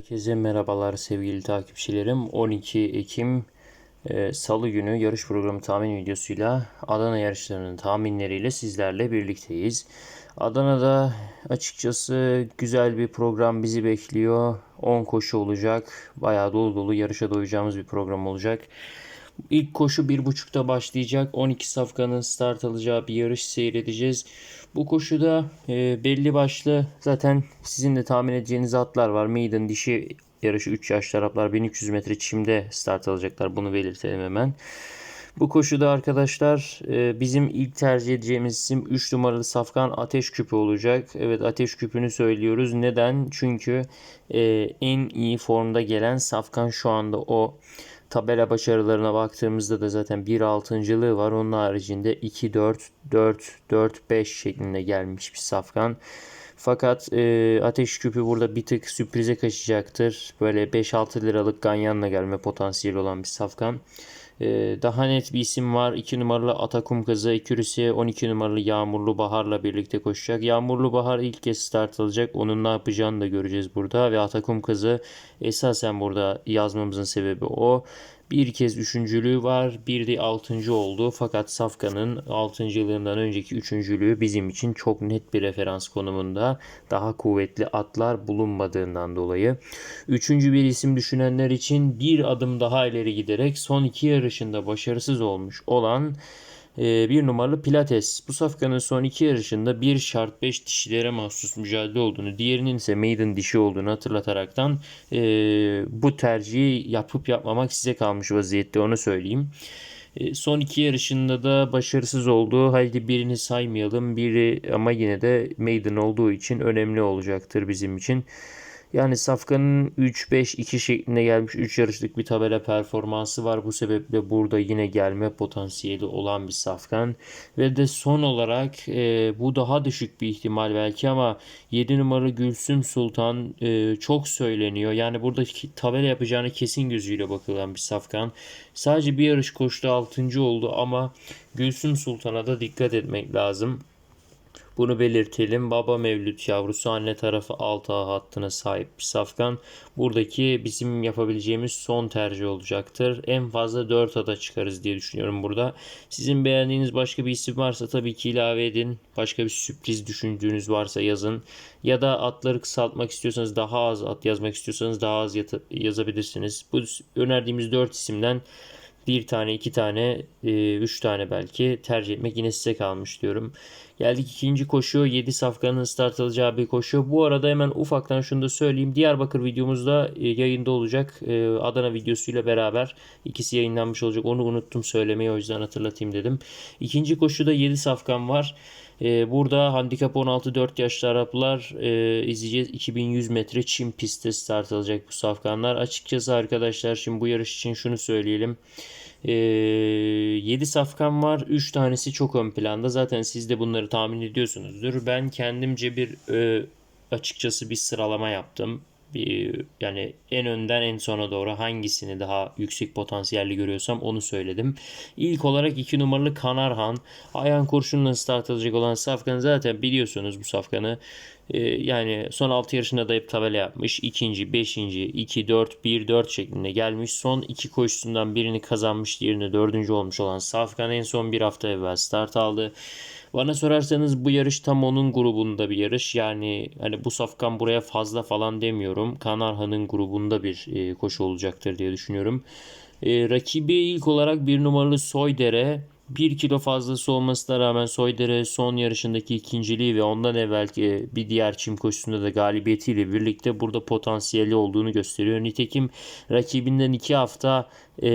Herkese merhabalar sevgili takipçilerim. 12 Ekim e, Salı günü yarış programı tahmin videosuyla Adana yarışlarının tahminleriyle sizlerle birlikteyiz. Adana'da açıkçası güzel bir program bizi bekliyor. 10 koşu olacak. Bayağı dolu dolu yarışa doyacağımız bir program olacak. İlk koşu 1.30'da başlayacak. 12 safkanın start alacağı bir yarış seyredeceğiz. Bu koşuda e, belli başlı zaten sizin de tahmin edeceğiniz atlar var. Maiden dişi yarışı 3 yaş Araplar 1300 metre çimde start alacaklar. Bunu belirtelim hemen. Bu koşuda arkadaşlar e, bizim ilk tercih edeceğimiz isim 3 numaralı Safkan Ateş Küpü olacak. Evet Ateş Küpü'nü söylüyoruz. Neden? Çünkü e, en iyi formda gelen Safkan şu anda o tabela başarılarına baktığımızda da zaten bir altıncılığı var. Onun haricinde 2-4, 4-4-5 şeklinde gelmiş bir safkan. Fakat e, Ateş Küpü burada bir tık sürprize kaçacaktır. Böyle 5-6 liralık ganyanla gelme potansiyeli olan bir safkan. E, daha net bir isim var. 2 numaralı Atakum Kızı Ekürüsü 12 numaralı Yağmurlu Bahar'la birlikte koşacak. Yağmurlu Bahar ilk kez start alacak. Onun ne yapacağını da göreceğiz burada. Ve Atakum Kızı esasen burada yazmamızın sebebi o. Bir kez üçüncülüğü var. Bir de altıncı oldu. Fakat Safkan'ın altıncılığından önceki üçüncülüğü bizim için çok net bir referans konumunda. Daha kuvvetli atlar bulunmadığından dolayı. Üçüncü bir isim düşünenler için bir adım daha ileri giderek son iki yarışında başarısız olmuş olan bir numaralı Pilates. Bu safkanın son iki yarışında bir şart 5 dişilere mahsus mücadele olduğunu, diğerinin ise maiden dişi olduğunu hatırlataraktan e, bu tercihi yapıp yapmamak size kalmış vaziyette onu söyleyeyim. E, son iki yarışında da başarısız oldu. Haydi birini saymayalım. Biri ama yine de maiden olduğu için önemli olacaktır bizim için. Yani Safkan'ın 3-5-2 şeklinde gelmiş 3 yarışlık bir tabela performansı var. Bu sebeple burada yine gelme potansiyeli olan bir Safkan. Ve de son olarak e, bu daha düşük bir ihtimal belki ama 7 numaralı Gülsüm Sultan e, çok söyleniyor. Yani burada tabela yapacağını kesin gözüyle bakılan bir Safkan. Sadece bir yarış koştu 6. oldu ama Gülsüm Sultan'a da dikkat etmek lazım. Bunu belirtelim. Baba Mevlüt yavrusu anne tarafı 6 A hattına sahip bir safkan. Buradaki bizim yapabileceğimiz son tercih olacaktır. En fazla 4 ada çıkarız diye düşünüyorum burada. Sizin beğendiğiniz başka bir isim varsa tabii ki ilave edin. Başka bir sürpriz düşündüğünüz varsa yazın. Ya da atları kısaltmak istiyorsanız daha az at yazmak istiyorsanız daha az yazabilirsiniz. Bu önerdiğimiz 4 isimden bir tane, iki tane, e, üç tane belki tercih etmek yine size kalmış diyorum. Geldik ikinci koşu. 7 safkanın start alacağı bir koşu. Bu arada hemen ufaktan şunu da söyleyeyim. Diyarbakır videomuzda e, yayında olacak. E, Adana videosuyla beraber ikisi yayınlanmış olacak. Onu unuttum söylemeyi o yüzden hatırlatayım dedim. İkinci koşuda 7 safkan var. Burada handikap 16 4 yaşlı Araplar e, izleyeceğiz. 2100 metre çim pistte start alacak bu safkanlar. Açıkçası arkadaşlar şimdi bu yarış için şunu söyleyelim. E, 7 safkan var. 3 tanesi çok ön planda. Zaten siz de bunları tahmin ediyorsunuzdur. Ben kendimce bir e, açıkçası bir sıralama yaptım. Yani en önden en sona doğru hangisini daha yüksek potansiyelli görüyorsam onu söyledim. İlk olarak 2 numaralı Kanarhan. Ayhan kurşunla start alacak olan Safkan zaten biliyorsunuz bu Safkan'ı. Ee, yani son 6 yarışında da hep tabela yapmış. İkinci, beşinci, 2, 4, 1, 4 şeklinde gelmiş. Son iki koşusundan birini kazanmış, diğerinde dördüncü olmuş olan Safkan en son bir hafta evvel start aldı. Bana sorarsanız bu yarış tam onun grubunda bir yarış. Yani hani bu safkan buraya fazla falan demiyorum. Kanarhan'ın grubunda bir e, koşu olacaktır diye düşünüyorum. E, rakibi ilk olarak bir numaralı Soydere 1 kilo fazlası olmasına rağmen Soydere son yarışındaki ikinciliği ve ondan evvelki bir diğer çim koşusunda da galibiyetiyle birlikte burada potansiyeli olduğunu gösteriyor. Nitekim rakibinden 2 hafta e,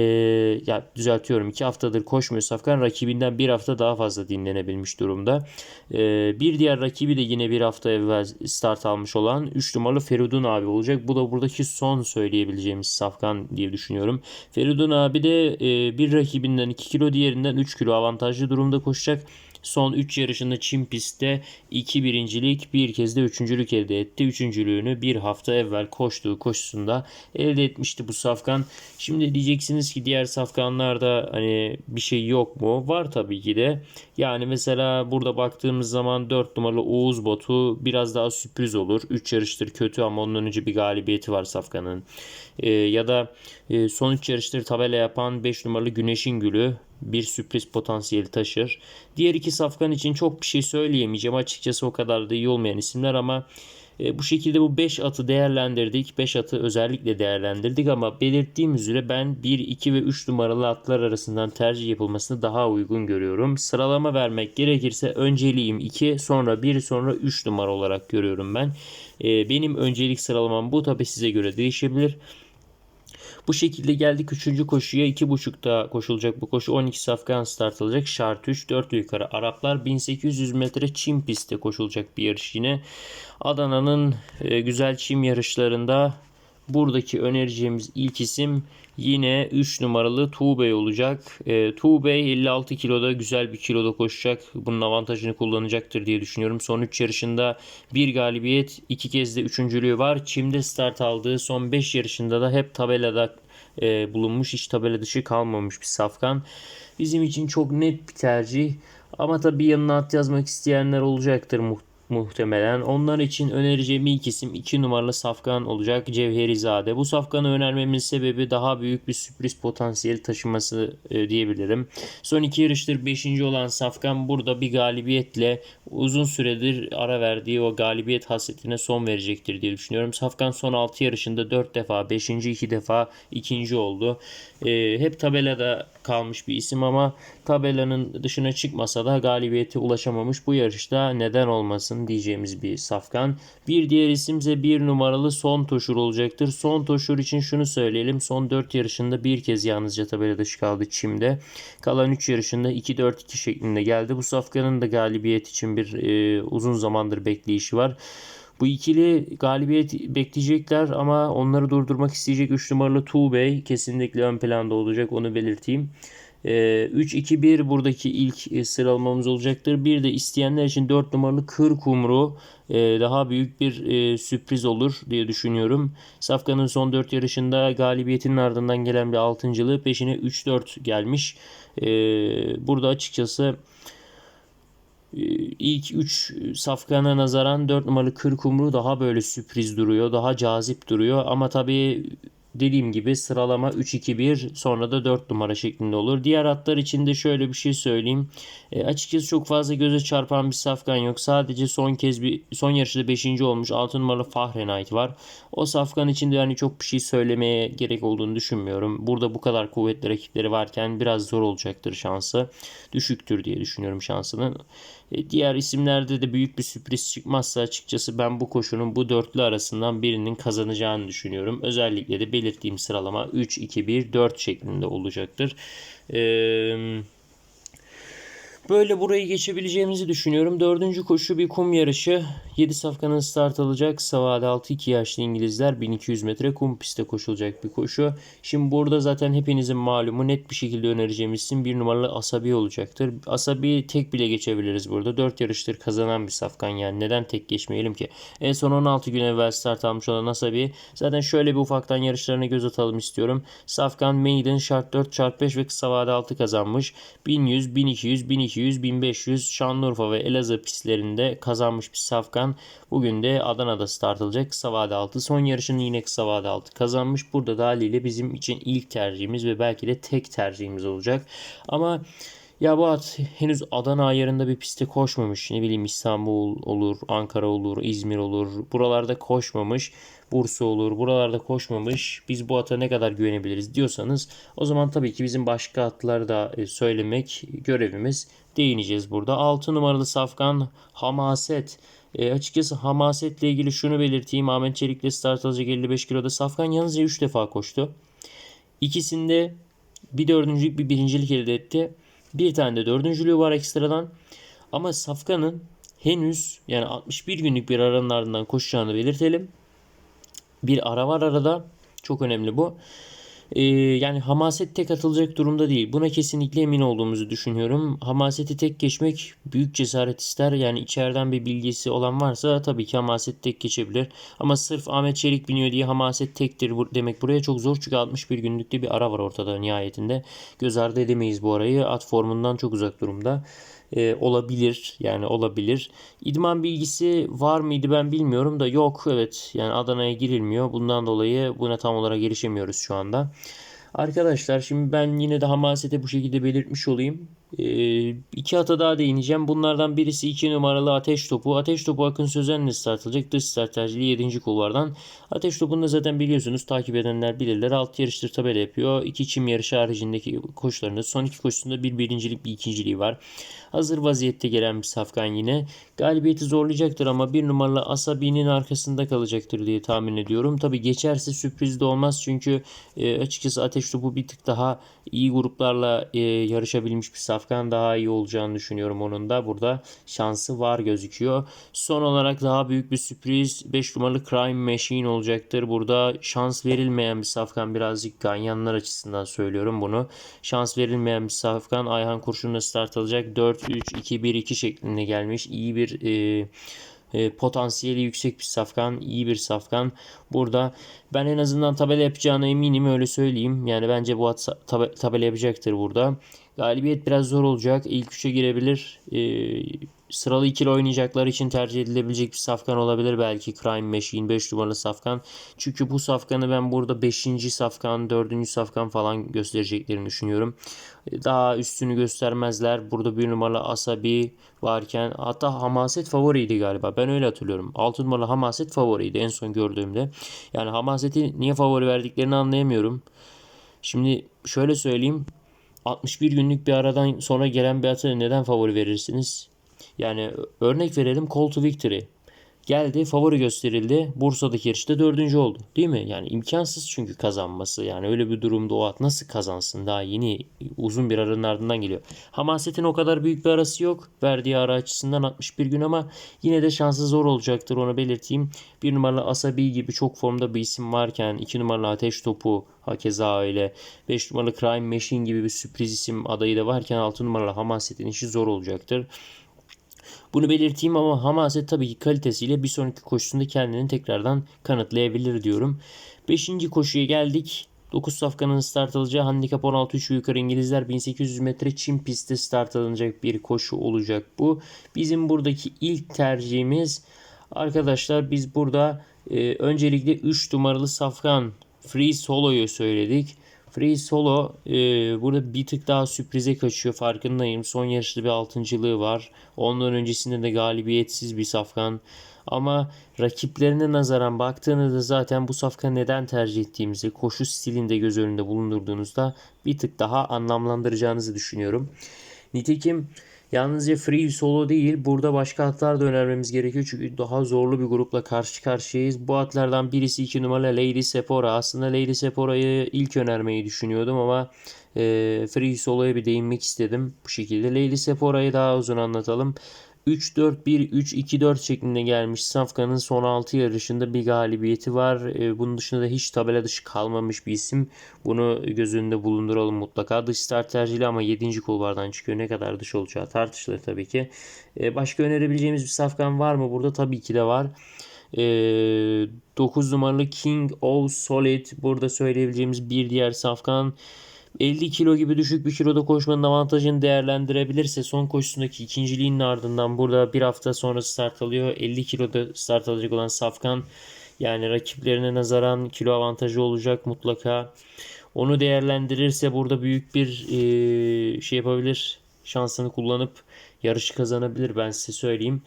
ya düzeltiyorum 2 haftadır koşmuyor Safkan rakibinden bir hafta daha fazla dinlenebilmiş durumda. E, bir diğer rakibi de yine bir hafta evvel start almış olan 3 numaralı Feridun abi olacak. Bu da buradaki son söyleyebileceğimiz Safkan diye düşünüyorum. Feridun abi de e, bir rakibinden 2 kilo diğerinden 3 kilo avantajlı durumda koşacak. Son 3 yarışında Çin pistte 2 birincilik bir kez de üçüncülük elde etti. Üçüncülüğünü bir hafta evvel koştuğu koşusunda elde etmişti bu safkan. Şimdi diyeceksiniz ki diğer safkanlarda hani bir şey yok mu? Var tabii ki de. Yani mesela burada baktığımız zaman 4 numaralı Oğuz Batu biraz daha sürpriz olur. 3 yarıştır kötü ama ondan önce bir galibiyeti var safkanın. Ee, ya da e, son 3 yarıştır tabela yapan 5 numaralı Güneşin Gülü bir sürpriz potansiyeli taşır. Diğer iki safkan için çok bir şey söyleyemeyeceğim. Açıkçası o kadar da iyi olmayan isimler ama e, bu şekilde bu 5 atı değerlendirdik. 5 atı özellikle değerlendirdik ama belirttiğim üzere ben 1, 2 ve 3 numaralı atlar arasından tercih yapılmasını daha uygun görüyorum. Sıralama vermek gerekirse önceliğim 2, sonra 1, sonra 3 numara olarak görüyorum ben. E, benim öncelik sıralamam bu tabi size göre değişebilir. Bu şekilde geldik 3. koşuya 2.5'da koşulacak bu koşu 12 safkan start alacak. Şart 3 4 yukarı Araplar 1800 metre çim pistte koşulacak bir yarış yine. Adana'nın e, güzel çim yarışlarında buradaki önereceğimiz ilk isim Yine 3 numaralı Tuğbey olacak. E, Tuğbey 56 kiloda güzel bir kiloda koşacak. Bunun avantajını kullanacaktır diye düşünüyorum. Son 3 yarışında bir galibiyet, iki kez de üçüncülüğü var. Çim'de start aldığı son 5 yarışında da hep tabelada e, bulunmuş. Hiç tabela dışı kalmamış bir safkan. Bizim için çok net bir tercih. Ama tabii yanına at yazmak isteyenler olacaktır muhtemelen muhtemelen. Onlar için önereceğim ilk isim 2 numaralı Safkan olacak Cevherizade. Bu Safkan'ı önermemin sebebi daha büyük bir sürpriz potansiyeli taşıması e, diyebilirim. Son iki yarıştır 5. olan Safkan burada bir galibiyetle uzun süredir ara verdiği o galibiyet hasretine son verecektir diye düşünüyorum. Safkan son 6 yarışında 4 defa 5. 2 defa 2. oldu. E, hep tabelada kalmış bir isim ama tabelanın dışına çıkmasa da galibiyete ulaşamamış. Bu yarışta neden olmasın diyeceğimiz bir safkan. Bir diğer isim ise bir numaralı Son Toşur olacaktır. Son Toşur için şunu söyleyelim. Son 4 yarışında bir kez yalnızca tabela dışı kaldı Çim'de. Kalan 3 yarışında 2-4-2 şeklinde geldi. Bu safkanın da galibiyet için bir e, uzun zamandır bekleyişi var. Bu ikili galibiyet bekleyecekler ama onları durdurmak isteyecek 3 numaralı Tuğbey kesinlikle ön planda olacak onu belirteyim. 3-2-1 ee, buradaki ilk e, sıralamamız olacaktır. Bir de isteyenler için 4 numaralı Kır Kumru e, daha büyük bir e, sürpriz olur diye düşünüyorum. Safkan'ın son 4 yarışında galibiyetinin ardından gelen bir altıncılığı peşine 3-4 gelmiş. Burada açıkçası ee, ilk 3 safkana nazaran 4 numaralı Kırkumru daha böyle sürpriz duruyor. Daha cazip duruyor. Ama tabii dediğim gibi sıralama 3-2-1 sonra da 4 numara şeklinde olur. Diğer atlar için de şöyle bir şey söyleyeyim. E, açıkçası çok fazla göze çarpan bir safkan yok. Sadece son kez bir son yarışta 5. olmuş 6 numaralı Fahrenheit var. O safkan içinde yani çok bir şey söylemeye gerek olduğunu düşünmüyorum. Burada bu kadar kuvvetli rakipleri varken biraz zor olacaktır şansı. Düşüktür diye düşünüyorum şansının. E, diğer isimlerde de büyük bir sürpriz çıkmazsa açıkçası ben bu koşunun bu dörtlü arasından birinin kazanacağını düşünüyorum. Özellikle de belirttiğim sıralama 3, 2, 1, 4 şeklinde olacaktır. Eee Böyle burayı geçebileceğimizi düşünüyorum. Dördüncü koşu bir kum yarışı. 7 safkanın start alacak. Savade 6 2 yaşlı İngilizler 1200 metre kum pistte koşulacak bir koşu. Şimdi burada zaten hepinizin malumu net bir şekilde önereceğim isim bir numaralı Asabi olacaktır. Asabi tek bile geçebiliriz burada. 4 yarıştır kazanan bir safkan yani. Neden tek geçmeyelim ki? En son 16 gün evvel start almış olan Asabi. Zaten şöyle bir ufaktan yarışlarına göz atalım istiyorum. Safkan Maiden şart 4 çarp 5 ve kısa vade 6 kazanmış. 1100, 1200, 1200 1200, 1500 Şanlıurfa ve Elazığ pistlerinde kazanmış bir Safkan. Bugün de Adana'da start alacak kısa vade altı. Son yarışını yine kısa vade altı kazanmış. Burada da haliyle bizim için ilk tercihimiz ve belki de tek tercihimiz olacak. Ama ya bu at henüz Adana ayarında bir piste koşmamış. Ne bileyim İstanbul olur, Ankara olur, İzmir olur. Buralarda koşmamış. Bursa olur. Buralarda koşmamış. Biz bu ata ne kadar güvenebiliriz diyorsanız o zaman tabii ki bizim başka atları da e, söylemek görevimiz. Değineceğiz burada. 6 numaralı Safkan Hamaset. E, açıkçası Hamaset'le ilgili şunu belirteyim. Ahmet Çelik'le start alacak 55 kiloda. Safkan yalnızca 3 defa koştu. İkisinde bir dördüncülük bir birincilik elde etti. Bir tane de dördüncülüğü var ekstradan. Ama Safkan'ın henüz yani 61 günlük bir aranın ardından koşacağını belirtelim. Bir ara var arada. Çok önemli bu. Ee, yani Hamaset tek atılacak durumda değil. Buna kesinlikle emin olduğumuzu düşünüyorum. Hamaset'i tek geçmek büyük cesaret ister. Yani içeriden bir bilgisi olan varsa tabii ki Hamaset tek geçebilir. Ama sırf Ahmet Çelik biniyor diye Hamaset tektir demek buraya çok zor. Çünkü 61 günlükte bir ara var ortada nihayetinde. Göz ardı edemeyiz bu arayı. At formundan çok uzak durumda e, olabilir. Yani olabilir. İdman bilgisi var mıydı ben bilmiyorum da yok. Evet yani Adana'ya girilmiyor. Bundan dolayı buna tam olarak erişemiyoruz şu anda. Arkadaşlar şimdi ben yine de hamasete bu şekilde belirtmiş olayım. Ee, iki ata daha değineceğim. Bunlardan birisi iki numaralı ateş topu. Ateş topu Akın Sözen'le startılacak. Dış start tercihli 7. kulvardan. Ateş topunu da zaten biliyorsunuz. Takip edenler bilirler. Alt yarıştır tabela yapıyor. İki çim yarışı haricindeki koşularında son iki koşusunda bir birincilik bir ikinciliği var. Hazır vaziyette gelen bir safkan yine. Galibiyeti zorlayacaktır ama bir numaralı Asabi'nin arkasında kalacaktır diye tahmin ediyorum. Tabi geçerse sürpriz de olmaz çünkü e, açıkçası Ateş Topu bir tık daha iyi gruplarla e, yarışabilmiş bir safkan daha iyi olacağını düşünüyorum onun da. Burada şansı var gözüküyor. Son olarak daha büyük bir sürpriz 5 numaralı Crime Machine olacaktır. Burada şans verilmeyen bir safkan birazcık ganyanlar açısından söylüyorum bunu. Şans verilmeyen bir safkan Ayhan Kurşun'la start alacak. 4-3-2-1-2 şeklinde gelmiş. İyi bir e, e, potansiyeli yüksek bir safkan, iyi bir safkan. Burada ben en azından tabela yapacağına eminim öyle söyleyeyim. Yani bence bu tab tabela yapacaktır burada. Galibiyet biraz zor olacak. İlk üçe girebilir. E, sıralı ikili oynayacaklar için tercih edilebilecek bir safkan olabilir belki Crime Machine 5 numaralı safkan. Çünkü bu safkanı ben burada 5. safkan 4. safkan falan göstereceklerini düşünüyorum. Daha üstünü göstermezler. Burada bir numaralı Asabi varken hatta Hamaset favoriydi galiba. Ben öyle hatırlıyorum. 6 numaralı Hamaset favoriydi en son gördüğümde. Yani Hamaset'i niye favori verdiklerini anlayamıyorum. Şimdi şöyle söyleyeyim. 61 günlük bir aradan sonra gelen bir atı neden favori verirsiniz? Yani örnek verelim Call to Victory. Geldi favori gösterildi. Bursa'daki yarışta dördüncü oldu. Değil mi? Yani imkansız çünkü kazanması. Yani öyle bir durumda o at nasıl kazansın? Daha yeni uzun bir aranın ardından geliyor. Hamaset'in o kadar büyük bir arası yok. Verdiği ara açısından 61 gün ama yine de şansı zor olacaktır onu belirteyim. Bir numaralı Asabi gibi çok formda bir isim varken iki numaralı Ateş Topu hakeza öyle. 5 numaralı Crime Machine gibi bir sürpriz isim adayı da varken 6 numaralı Hamaset'in işi zor olacaktır. Bunu belirteyim ama Hamaset tabii ki kalitesiyle bir sonraki koşusunda kendini tekrardan kanıtlayabilir diyorum. 5. koşuya geldik. 9 safkanın start alacağı handikap 16 yukarı İngilizler 1800 metre çim pistte start alınacak bir koşu olacak bu. Bizim buradaki ilk tercihimiz arkadaşlar biz burada e, öncelikle 3 numaralı safkan Free Solo'yu söyledik. Free Solo e, burada bir tık daha sürprize kaçıyor farkındayım. Son yarışta bir altıncılığı var. Ondan öncesinde de galibiyetsiz bir safkan. Ama rakiplerine nazaran baktığınızda zaten bu safka neden tercih ettiğimizi koşu stilinde göz önünde bulundurduğunuzda bir tık daha anlamlandıracağınızı düşünüyorum. Nitekim Yalnızca free solo değil burada başka atlar da önermemiz gerekiyor. Çünkü daha zorlu bir grupla karşı karşıyayız. Bu atlardan birisi 2 numaralı Lady Sephora. Aslında Lady Sephora'yı ilk önermeyi düşünüyordum ama e, free solo'ya bir değinmek istedim bu şekilde. Lady Sephora'yı daha uzun anlatalım. 3-4-1-3-2-4 şeklinde gelmiş Safkan'ın son 6 yarışında bir galibiyeti var. E, bunun dışında da hiç tabela dışı kalmamış bir isim. Bunu göz önünde bulunduralım mutlaka. Dış start tercihli ama 7. kulvardan çıkıyor. Ne kadar dış olacağı tartışılır tabii ki. E, başka önerebileceğimiz bir Safkan var mı? Burada tabii ki de var. E, 9 numaralı King of Solid. Burada söyleyebileceğimiz bir diğer Safkan. 50 kilo gibi düşük bir kiloda koşmanın avantajını değerlendirebilirse son koşusundaki ikinciliğinin ardından burada bir hafta sonra start alıyor. 50 kiloda start alacak olan Safkan yani rakiplerine nazaran kilo avantajı olacak mutlaka. Onu değerlendirirse burada büyük bir e, şey yapabilir. Şansını kullanıp yarışı kazanabilir ben size söyleyeyim.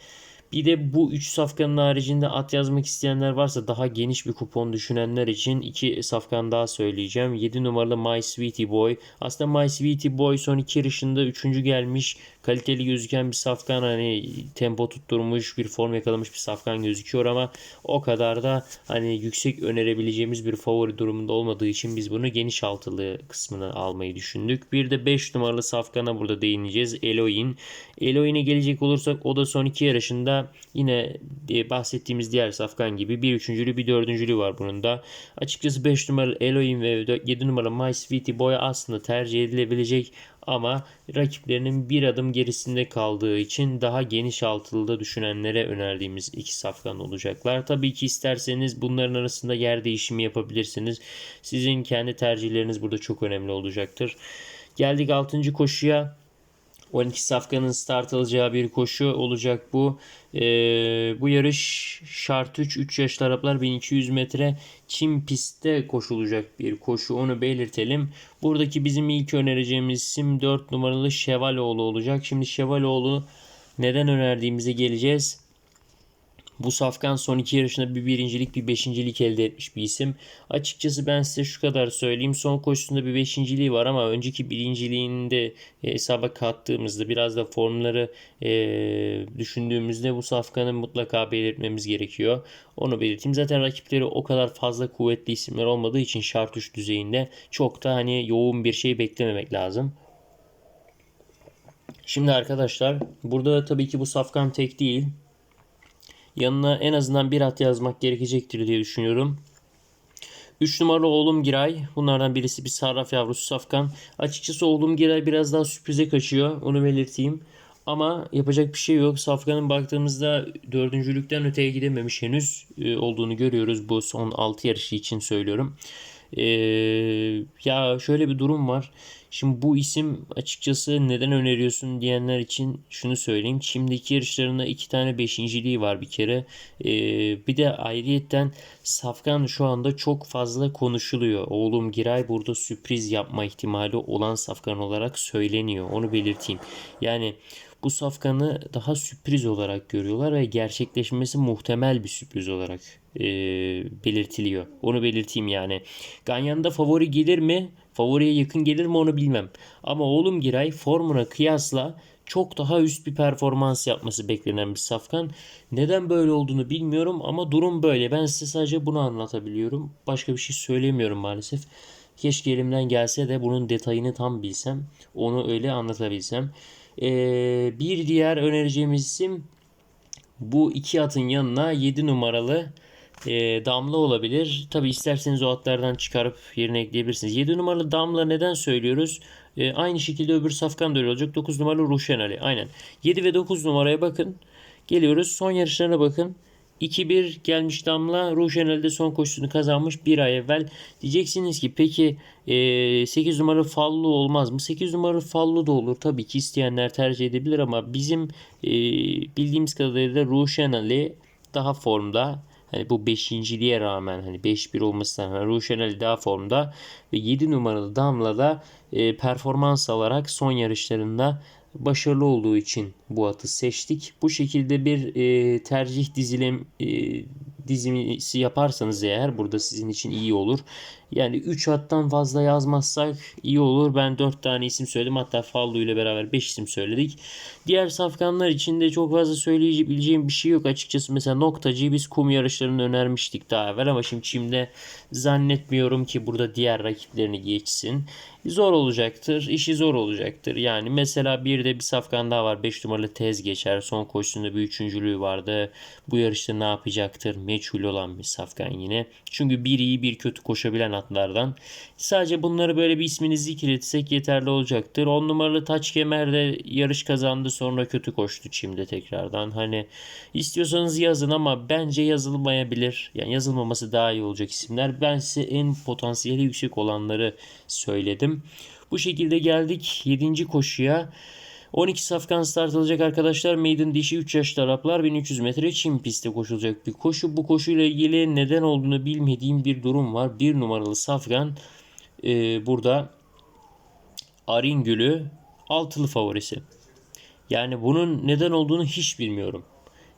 Bir de bu 3 safkanın haricinde at yazmak isteyenler varsa daha geniş bir kupon düşünenler için 2 safkan daha söyleyeceğim. 7 numaralı My Sweetie Boy. Aslında My Sweetie Boy son 2 yarışında 3. gelmiş. Kaliteli gözüken bir safkan hani tempo tutturmuş bir form yakalamış bir safkan gözüküyor ama o kadar da hani yüksek önerebileceğimiz bir favori durumunda olmadığı için biz bunu geniş altılı kısmını almayı düşündük. Bir de 5 numaralı safkana burada değineceğiz. Eloin. Eloin'e gelecek olursak o da son iki yarışında yine bahsettiğimiz diğer safkan gibi bir üçüncülü bir dördüncülü var bunun da. Açıkçası 5 numaralı Eloin ve 7 numaralı My Sweetie Boy aslında tercih edilebilecek ama rakiplerinin bir adım gerisinde kaldığı için daha geniş altılıda düşünenlere önerdiğimiz iki safkan olacaklar. Tabii ki isterseniz bunların arasında yer değişimi yapabilirsiniz. Sizin kendi tercihleriniz burada çok önemli olacaktır. Geldik 6. koşuya. 12 safkanın start alacağı bir koşu olacak bu. Ee, bu yarış şart 3 3 yaşlı Araplar 1200 metre çim pistte koşulacak bir koşu onu belirtelim. Buradaki bizim ilk önereceğimiz isim 4 numaralı Şevaloğlu olacak. Şimdi Şevaloğlu neden önerdiğimize geleceğiz. Bu Safkan son iki yarışında bir birincilik bir beşincilik elde etmiş bir isim. Açıkçası ben size şu kadar söyleyeyim. Son koşusunda bir beşinciliği var ama önceki birinciliğinde e, hesaba kattığımızda biraz da formları e, düşündüğümüzde bu Safkan'ı mutlaka belirtmemiz gerekiyor. Onu belirteyim. Zaten rakipleri o kadar fazla kuvvetli isimler olmadığı için şart 3 düzeyinde çok da hani yoğun bir şey beklememek lazım. Şimdi arkadaşlar burada tabii ki bu Safkan tek değil. Yanına en azından bir at yazmak gerekecektir diye düşünüyorum. 3 numaralı oğlum Giray. Bunlardan birisi bir sarraf yavrusu Safkan. Açıkçası oğlum Giray biraz daha sürprize kaçıyor. Onu belirteyim. Ama yapacak bir şey yok. Safkan'ın baktığımızda dördüncülükten öteye gidememiş henüz e, olduğunu görüyoruz. Bu son 6 yarışı için söylüyorum. Ee, ya şöyle bir durum var. Şimdi bu isim açıkçası neden öneriyorsun diyenler için şunu söyleyeyim. Şimdiki yarışlarında iki tane beşinciliği var bir kere. Ee, bir de ayrıyetten Safkan şu anda çok fazla konuşuluyor. Oğlum Giray burada sürpriz yapma ihtimali olan Safkan olarak söyleniyor. Onu belirteyim. Yani bu safkanı daha sürpriz olarak görüyorlar ve gerçekleşmesi muhtemel bir sürpriz olarak e, belirtiliyor. Onu belirteyim yani. Ganyan'da favori gelir mi? Favoriye yakın gelir mi onu bilmem. Ama oğlum Giray formuna kıyasla çok daha üst bir performans yapması beklenen bir safkan. Neden böyle olduğunu bilmiyorum ama durum böyle. Ben size sadece bunu anlatabiliyorum. Başka bir şey söylemiyorum maalesef. Keşke elimden gelse de bunun detayını tam bilsem. Onu öyle anlatabilsem. Ee, bir diğer önereceğimiz isim bu iki atın yanına 7 numaralı e, damla olabilir. Tabi isterseniz o atlardan çıkarıp yerine ekleyebilirsiniz. 7 numaralı damla neden söylüyoruz? E, aynı şekilde öbür safkan da öyle olacak. 9 numaralı Ruşen Ali. Aynen. 7 ve 9 numaraya bakın. Geliyoruz. Son yarışlarına bakın. 2-1 gelmiş Damla. Ruşenel'de son koşusunu kazanmış bir ay evvel. Diyeceksiniz ki peki e, 8 numaralı Fallu olmaz mı? 8 numaralı Fallu da olur. Tabii ki isteyenler tercih edebilir ama bizim e, bildiğimiz kadarıyla Ruşenel'i daha formda. Hani bu beşinciliğe rağmen hani 5-1 olmasına rağmen Ruşenel daha formda ve 7 numaralı Damla da e, performans alarak son yarışlarında başarılı olduğu için bu atı seçtik. Bu şekilde bir e, tercih dizilim e, dizimisi yaparsanız eğer burada sizin için iyi olur. Yani 3 hattan fazla yazmazsak iyi olur. Ben 4 tane isim söyledim. Hatta Fallu ile beraber 5 isim söyledik. Diğer safkanlar için de çok fazla söyleyebileceğim bir şey yok. Açıkçası mesela noktacıyı biz kum yarışlarını önermiştik daha evvel ama şimdi çimde zannetmiyorum ki burada diğer rakiplerini geçsin. Zor olacaktır. işi zor olacaktır. Yani mesela bir de bir safkan daha var. 5 numaralı tez geçer. Son koşusunda bir üçüncülüğü vardı. Bu yarışta ne yapacaktır? Meçhul olan bir safkan yine. Çünkü bir iyi bir kötü koşabilen atlardan. Sadece bunları böyle bir ismini zikretsek yeterli olacaktır. 10 numaralı Taç Kemer'de yarış kazandı sonra kötü koştu çimde tekrardan. Hani istiyorsanız yazın ama bence yazılmayabilir. Yani yazılmaması daha iyi olacak isimler. Ben size en potansiyeli yüksek olanları söyledim. Bu şekilde geldik 7. koşuya. 12 safkan start alacak arkadaşlar. Maiden dişi 3 yaşlı Araplar 1300 metre çim pistte koşulacak bir koşu. Bu koşuyla ilgili neden olduğunu bilmediğim bir durum var. Bir numaralı safkan e, burada Aringül'ü altılı favorisi. Yani bunun neden olduğunu hiç bilmiyorum.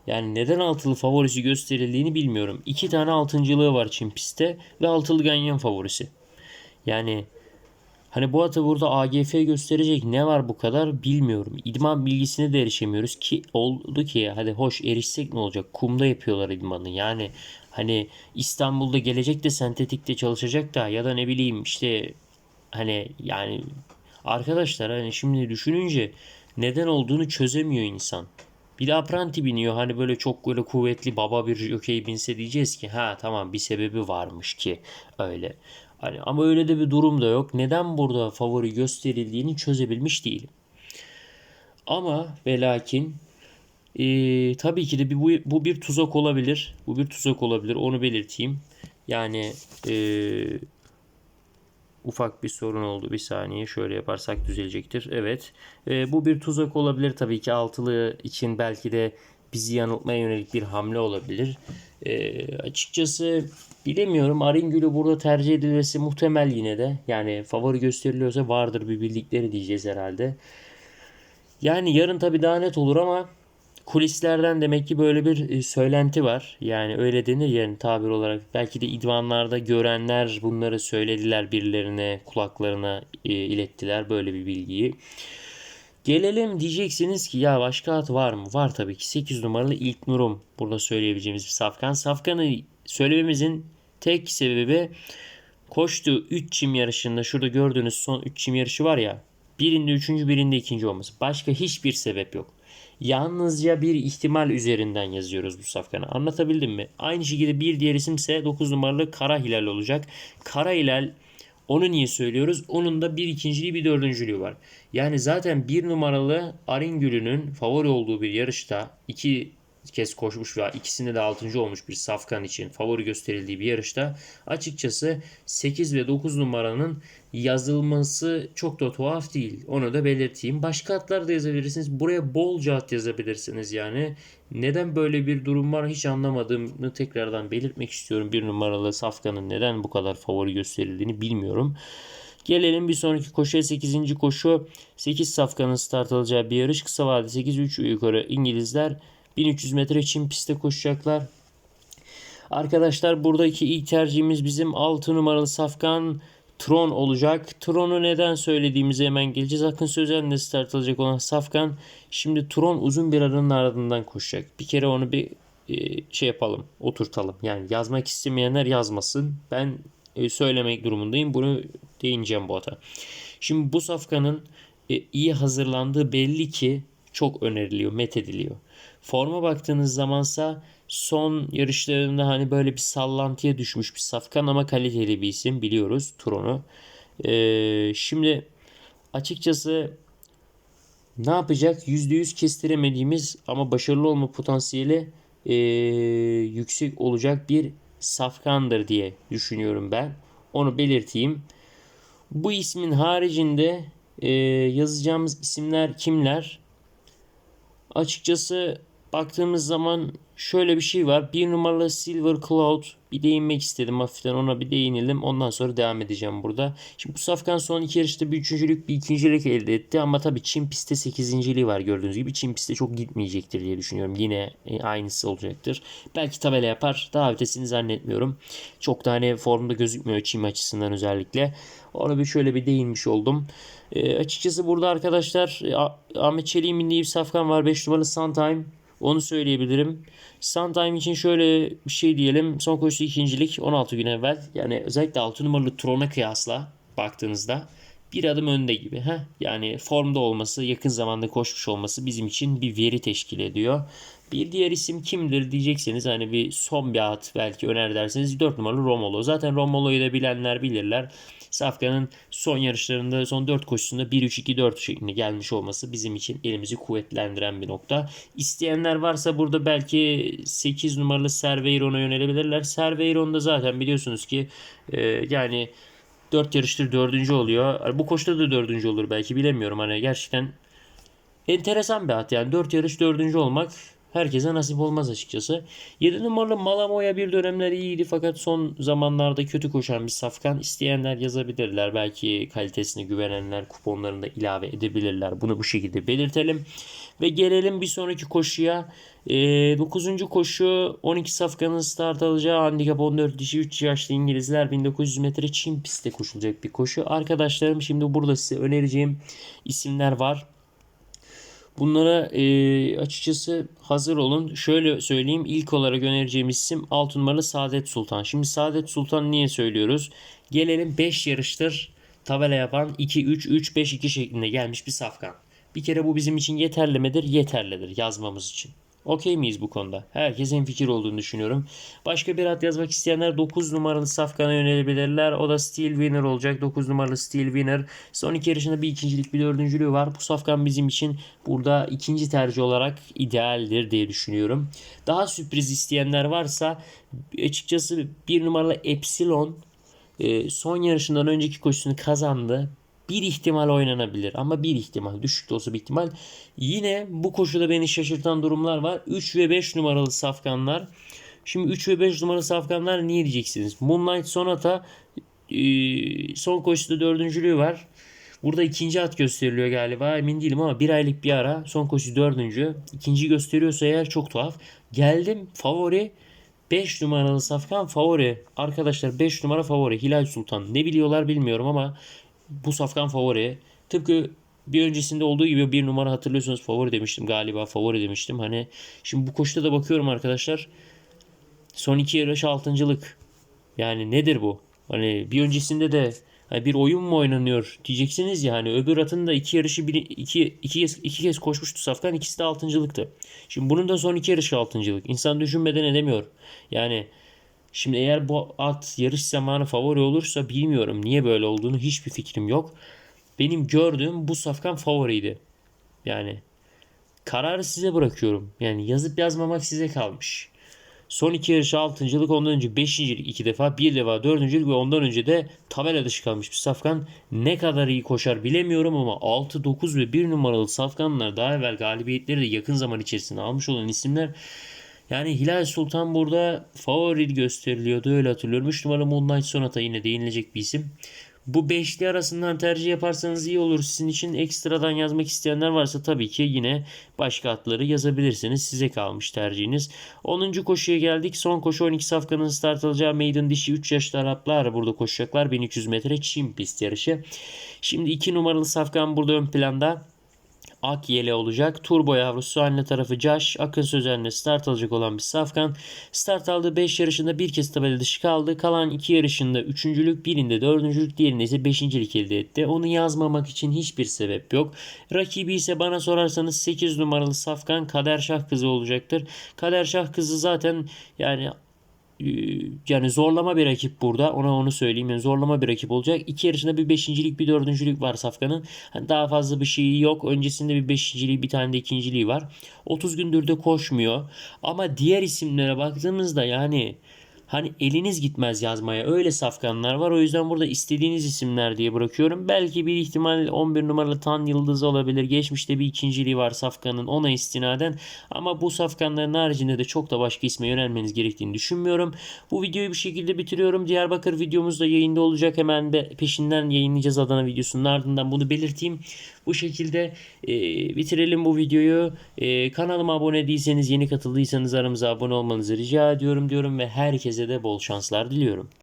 Yani neden altılı favorisi gösterildiğini bilmiyorum. İki tane altıncılığı var çim pistte ve altılı ganyan favorisi. Yani Hani bu atı burada AGF gösterecek ne var bu kadar bilmiyorum. İdman bilgisine de erişemiyoruz ki oldu ki hadi hoş erişsek ne olacak? Kumda yapıyorlar idmanı. Yani hani İstanbul'da gelecek de sentetikte çalışacak da ya da ne bileyim işte hani yani arkadaşlar hani şimdi düşününce neden olduğunu çözemiyor insan. Bir de apranti biniyor hani böyle çok böyle kuvvetli baba bir jokey binse diyeceğiz ki ha tamam bir sebebi varmış ki öyle. Hani ama öyle de bir durum da yok. Neden burada favori gösterildiğini çözebilmiş değilim. Ama ve lakin e, tabii ki de bir, bu, bu bir tuzak olabilir. Bu bir tuzak olabilir. Onu belirteyim. Yani e, ufak bir sorun oldu. Bir saniye şöyle yaparsak düzelecektir. Evet. E, bu bir tuzak olabilir tabii ki altılı için belki de bizi yanıltmaya yönelik bir hamle olabilir. E, açıkçası bilemiyorum. Aringül'ü burada tercih edilmesi muhtemel yine de. Yani favori gösteriliyorsa vardır bir bildikleri diyeceğiz herhalde. Yani yarın tabii daha net olur ama kulislerden demek ki böyle bir e, söylenti var. Yani öyle denir yani tabir olarak. Belki de idmanlarda görenler bunları söylediler birilerine, kulaklarına e, ilettiler böyle bir bilgiyi. Gelelim diyeceksiniz ki ya başka at var mı? Var tabii ki 8 numaralı ilk nurum burada söyleyebileceğimiz bir safkan. Safkanı söylememizin tek sebebi koştuğu 3 çim yarışında şurada gördüğünüz son 3 çim yarışı var ya birinde üçüncü birinde ikinci olması. Başka hiçbir sebep yok. Yalnızca bir ihtimal üzerinden yazıyoruz bu safkanı. Anlatabildim mi? Aynı şekilde bir diğer isimse 9 numaralı Kara Hilal olacak. Kara Hilal onu niye söylüyoruz? Onun da bir ikinciliği bir dördüncülüğü var. Yani zaten bir numaralı Aringül'ünün favori olduğu bir yarışta iki kez koşmuş ve ikisinde de 6. olmuş bir safkan için favori gösterildiği bir yarışta açıkçası 8 ve 9 numaranın yazılması çok da tuhaf değil. Onu da belirteyim. Başka atlar da yazabilirsiniz. Buraya bolca at yazabilirsiniz yani. Neden böyle bir durum var hiç anlamadığımı tekrardan belirtmek istiyorum. Bir numaralı Safkan'ın neden bu kadar favori gösterildiğini bilmiyorum. Gelelim bir sonraki koşuya 8. koşu 8 safkanın start alacağı bir yarış. Kısa vadede 8-3 yukarı İngilizler 1300 metre Çin pistte koşacaklar. Arkadaşlar buradaki ilk tercihimiz bizim 6 numaralı safkan Tron olacak. Tron'u neden söylediğimize hemen geleceğiz. Akın Sözen'le start alacak olan Safkan. Şimdi Tron uzun bir aranın ardından koşacak. Bir kere onu bir e, şey yapalım, oturtalım. Yani yazmak istemeyenler yazmasın. Ben e, söylemek durumundayım. Bunu değineceğim bu ata. Şimdi bu Safkan'ın e, iyi hazırlandığı belli ki çok öneriliyor, met ediliyor. Forma baktığınız zamansa son yarışlarında hani böyle bir sallantıya düşmüş bir safkan ama kaliteli bir isim biliyoruz Tron'u. Ee, şimdi açıkçası ne yapacak? %100 kestiremediğimiz ama başarılı olma potansiyeli e, yüksek olacak bir safkandır diye düşünüyorum ben. Onu belirteyim. Bu ismin haricinde e, yazacağımız isimler kimler? Açıkçası baktığımız zaman şöyle bir şey var. Bir numaralı Silver Cloud bir değinmek istedim hafiften ona bir değinelim. Ondan sonra devam edeceğim burada. Şimdi bu Safkan son iki yarışta bir üçüncülük bir ikincilik elde etti. Ama tabii Çin pistte sekizinciliği var gördüğünüz gibi. Çin pistte çok gitmeyecektir diye düşünüyorum. Yine e, aynısı olacaktır. Belki tabela yapar. Daha ötesini zannetmiyorum. Çok da hani formda gözükmüyor Çin açısından özellikle. Ona bir şöyle bir değinmiş oldum. E, açıkçası burada arkadaşlar Ahmet Çelik'in bindiği bir safkan var. 5 numaralı Suntime. Onu söyleyebilirim. Suntime için şöyle bir şey diyelim. Son koşu ikincilik 16 gün evvel. Yani özellikle 6 numaralı Tron'a kıyasla baktığınızda bir adım önde gibi. Heh? Yani formda olması, yakın zamanda koşmuş olması bizim için bir veri teşkil ediyor. Bir diğer isim kimdir diyecekseniz hani bir son bir at belki öner derseniz 4 numaralı Romolo. Zaten Romolo'yu da bilenler bilirler. Safkan'ın son yarışlarında son 4 koşusunda 1-3-2-4 şeklinde gelmiş olması bizim için elimizi kuvvetlendiren bir nokta. İsteyenler varsa burada belki 8 numaralı Serveiron'a yönelebilirler. Serveiron da zaten biliyorsunuz ki e, yani 4 yarıştır 4. oluyor. Bu koşuda da 4. olur belki bilemiyorum. Hani gerçekten enteresan bir at yani 4 yarış 4. olmak herkese nasip olmaz açıkçası. 7 numaralı Malamoya bir dönemler iyiydi fakat son zamanlarda kötü koşan bir safkan. isteyenler yazabilirler. Belki kalitesine güvenenler kuponlarında ilave edebilirler. Bunu bu şekilde belirtelim. Ve gelelim bir sonraki koşuya. 9. koşu 12 safkanın start alacağı handikap 14 dişi 3 yaşlı İngilizler 1900 metre Çin pistte koşulacak bir koşu. Arkadaşlarım şimdi burada size önereceğim isimler var. Bunlara e, açıkçası hazır olun. Şöyle söyleyeyim. İlk olarak önereceğim isim 6 numaralı Saadet Sultan. Şimdi Saadet Sultan niye söylüyoruz? Gelelim 5 yarıştır tabela yapan 2-3-3-5-2 şeklinde gelmiş bir safkan. Bir kere bu bizim için yeterli midir? Yeterlidir yazmamız için. Okey miyiz bu konuda? Herkes en fikir olduğunu düşünüyorum. Başka bir at yazmak isteyenler 9 numaralı Safkan'a yönelebilirler. O da Steel Winner olacak. 9 numaralı Steel Winner. Son iki yarışında bir ikincilik bir dördüncülüğü var. Bu Safkan bizim için burada ikinci tercih olarak idealdir diye düşünüyorum. Daha sürpriz isteyenler varsa açıkçası bir numaralı Epsilon e, son yarışından önceki koşusunu kazandı bir ihtimal oynanabilir ama bir ihtimal düşük de olsa bir ihtimal. Yine bu koşuda beni şaşırtan durumlar var. 3 ve 5 numaralı safkanlar. Şimdi 3 ve 5 numaralı safkanlar niye diyeceksiniz? Moonlight Sonata e, son koşuda dördüncülüğü var. Burada ikinci at gösteriliyor galiba emin değilim ama bir aylık bir ara son koşu dördüncü. İkinci gösteriyorsa eğer çok tuhaf. Geldim favori 5 numaralı safkan favori. Arkadaşlar 5 numara favori Hilal Sultan. Ne biliyorlar bilmiyorum ama bu safkan favori. Tıpkı bir öncesinde olduğu gibi bir numara hatırlıyorsunuz favori demiştim galiba favori demiştim. Hani şimdi bu koşuda da bakıyorum arkadaşlar. Son iki yarış altıncılık. Yani nedir bu? Hani bir öncesinde de hani bir oyun mu oynanıyor diyeceksiniz ya hani öbür atın da iki yarışı bir, iki, iki, kez, iki kez koşmuştu Safkan ikisi de altıncılıktı. Şimdi bunun da son iki yarışı altıncılık. İnsan düşünmeden edemiyor. Yani Şimdi eğer bu at yarış zamanı favori olursa bilmiyorum niye böyle olduğunu hiçbir fikrim yok. Benim gördüğüm bu safkan favoriydi. Yani kararı size bırakıyorum. Yani yazıp yazmamak size kalmış. Son iki yarış altıncılık ondan önce beşincilik iki defa bir defa dördüncülük ve ondan önce de tabela dışı kalmış bir safkan. Ne kadar iyi koşar bilemiyorum ama 6, 9 ve 1 numaralı safkanlar daha evvel galibiyetleri de yakın zaman içerisinde almış olan isimler yani Hilal Sultan burada favori gösteriliyordu öyle hatırlıyorum. 3 numaralı Moonlight Sonata yine değinilecek bir isim. Bu beşli arasından tercih yaparsanız iyi olur. Sizin için ekstradan yazmak isteyenler varsa tabii ki yine başka atları yazabilirsiniz. Size kalmış tercihiniz. 10. koşuya geldik. Son koşu 12 safkanın start alacağı Maiden dişi 3 yaşlı Araplar burada koşacaklar. 1300 metre Çin pist yarışı. Şimdi 2 numaralı safkan burada ön planda. Ak yele olacak. Turbo yavrusu anne tarafı Josh. Akın Sözen'le start alacak olan bir Safkan. Start aldığı 5 yarışında bir kez tabela dışı kaldı. Kalan 2 yarışında 3.lük birinde 4.lük diğerinde ise 5.lik elde etti. Onu yazmamak için hiçbir sebep yok. Rakibi ise bana sorarsanız 8 numaralı Safkan Kader Şah kızı olacaktır. Kader Şah kızı zaten yani yani zorlama bir rakip burada. Ona onu söyleyeyim. Yani zorlama bir rakip olacak. İki yarışında bir beşincilik bir dördüncülük var Safkan'ın. Hani daha fazla bir şeyi yok. Öncesinde bir beşinciliği bir tane de ikinciliği var. 30 gündür de koşmuyor. Ama diğer isimlere baktığımızda yani Hani eliniz gitmez yazmaya. Öyle safkanlar var. O yüzden burada istediğiniz isimler diye bırakıyorum. Belki bir ihtimal 11 numaralı Tan Yıldız olabilir. Geçmişte bir ikinciliği var safkanın ona istinaden. Ama bu safkanların haricinde de çok da başka isme yönelmeniz gerektiğini düşünmüyorum. Bu videoyu bir şekilde bitiriyorum. Diyarbakır videomuz da yayında olacak. Hemen peşinden yayınlayacağız Adana videosunun ardından bunu belirteyim. Bu şekilde e, bitirelim bu videoyu. E, kanalıma abone değilseniz, yeni katıldıysanız aramıza abone olmanızı rica ediyorum diyorum ve herkese de bol şanslar diliyorum.